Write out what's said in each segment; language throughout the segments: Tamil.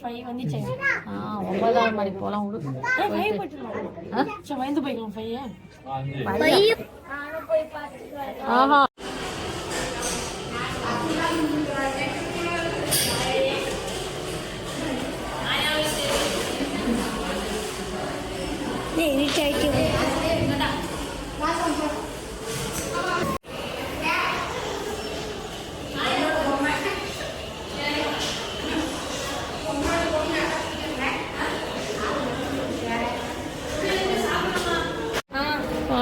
ஃபைவ் வந்துச்சு ஆ ஒன்பதாவது மணி போகலாம் விடு. வந்து போய்க்கலாம் ஃபைவ் ஆஹா. ஆ,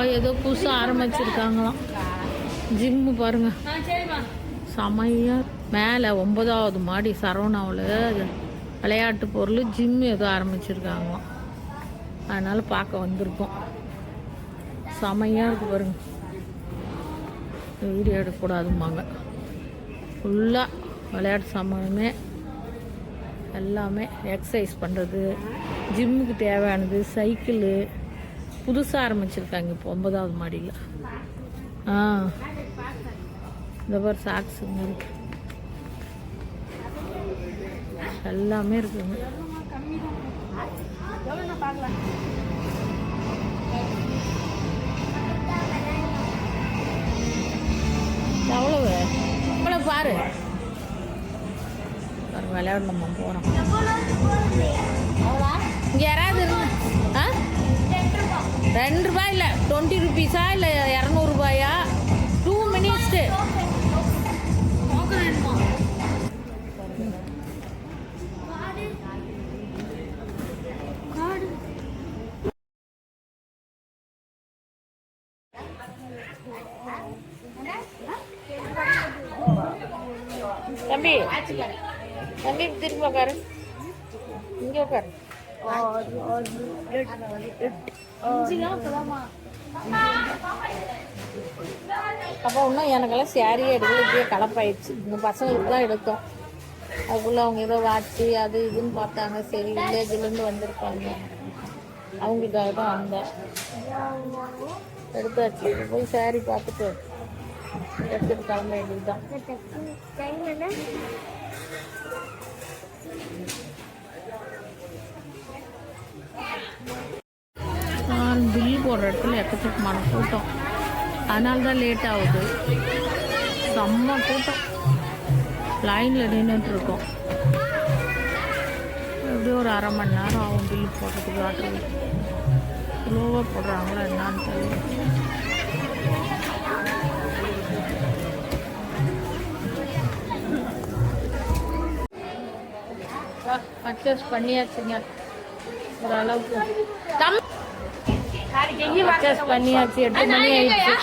ஏதோ புதுசாக ஆரம்பிச்சிருக்காங்களாம். ஜிம்மு பாருங்க. செமையா. மேலே ஒன்பதாவது மாடி சரவணாவில் விளையாட்டு பொருள் ஜிம்மு ஏதோ ஆரம்பிச்சிருக்காங்களாம். அதனால பார்க்க வந்திருக்கோம். செமையாக இருக்கு பாருங்க. வீடியோ எடுக்கக்கூடாதும்பாங்க. ஃபுல்லாக விளையாட்டு சாமானுமே எல்லாமே எக்ஸசைஸ் பண்ணுறது ஜிம்முக்கு தேவையானது சைக்கிளு புதுசாக ஆரம்பிச்சிருக்காங்க இப்போ ஒன்பதாவது மாடியில். ஆ. இந்த மாதிரி சாக்ஸுங்க இருக்கு. எல்லாமே இருக்குங்க எவ்வளவு? இவ்வளோ பாரு. விளையாடணுமா? விளையாட நம்ம போகிறோம் இங்கே யாராவது இருந்தா ஆ? ரெண்டு ரூபாய் இல்லை டுவெண்ட்டி ருபீஸா இல்லை இரநூறுபாயா? டூ மினிட்ஸு தம்பி தம்பி திரும்ப உட்காரு இங்கே உட்காரு அப்போ இன்னும் எனக்கெல்லாம் சேரீயே எடுக்கல இப்படியே கலப்பாயிடுச்சு. இந்த பசங்களுக்கு தான் எடுத்தோம். அதுக்குள்ளே அவங்க ஏதோ வாட்சி அது இதுன்னு பார்த்தாங்க. சரி வில்லேஜ்லேருந்து வந்திருப்பாங்க அவங்களுக்காக தான் வந்தேன். எடுத்தாச்சு. போய் சேரீ பார்த்துட்டு எடுத்துட்டு கிளம்ப வேண்டியது தான் பில் போடுற இடத்துல எக்கச்சக்கமான கூட்டம் அதனால தான் லேட் ஆகுது. செம்ம கூட்டம். லைனில் நின்றுட்டுருக்கோம் எப்படியும் ஒரு அரை மணி நேரம் ஆகும் பில் போடுறதுக்கு ஆட்டோ ஸ்லோவாக போடுறாங்களா என்னான்னு தெரியல. பர்ச்சேஸ் பண்ணியாச்சுங்க. ஓரளவுக்கு தம் பர்ச்சேஸ் பண்ணியாச்சு எட்டு மணி ஆயிடுச்சு